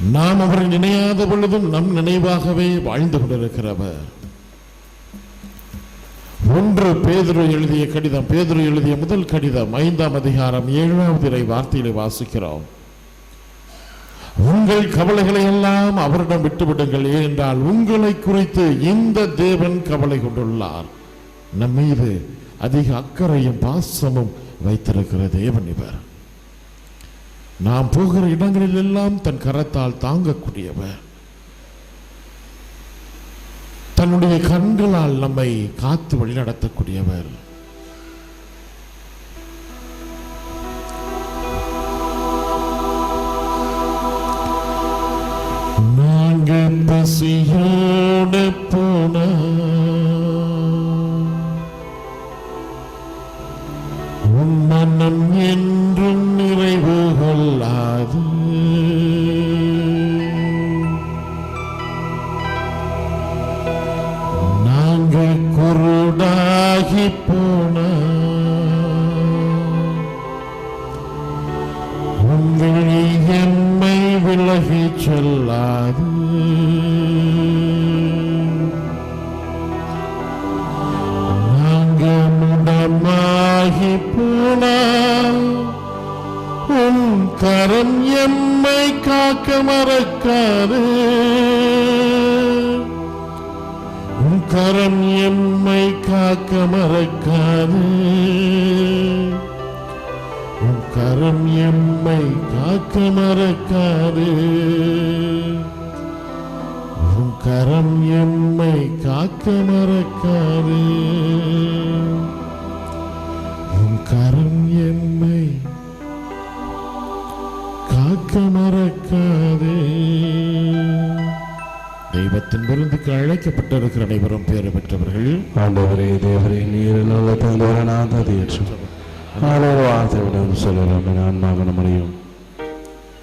நாம் அவரை நினையாத பொழுதும் நம் நினைவாகவே வாழ்ந்து கொண்டிருக்கிறவர். ஒன்று பேதுரு எழுதிய கடிதம் பேதுரு எழுதிய முதல் கடிதம் ஐந்தாம் அதிகாரம் ஏழாவது இறை வார்த்தையிலே வாசிக்கிறோம். உங்கள் கவலைகளை எல்லாம் அவரிடம் விட்டுவிடுங்கள் ஏனென்றால் உங்களை குறித்து இந்த தேவன் கவலை கொண்டுள்ளார். நம் மீது அதிக அக்கறையும் பாசமும் வைத்திருக்கிற தேவன் இவர். நாம் போகிற இடங்களில் எல்லாம் தன் கரத்தால் தாங்கக்கூடியவர். தன்னுடைய கண்களால் நம்மை காத்து வழிநடத்தக்கூடியவர். நாங்க பசியோடு போன உன் மனம் ஆகி போன உங்கள் எம்மை விலகி செல்லாது. நாங்க போன உன் கரம் எம்மை காக்க மறக்காது. உன் கரம் எம்மை காக்க மறக்காது. உன் கரம் எம்மை காக்க மறக்காது. உன் கரம் எம்மை காக்க மறக்காது. உன் கரம் எம்மை காக்க மறக்காது. தெய்வத்தின் விருந்துக்கு அழைக்கப்பட்டிருக்கிற அனைவரும் பேறு பெற்றவர்கள். ஆண்டவரே தேவரே நீர் நல்ல தந்தவரனாக ஏற்றும் ஆலோ வார்த்தையுடன் சொல்லலாம் ஆன்மாவன முடியும்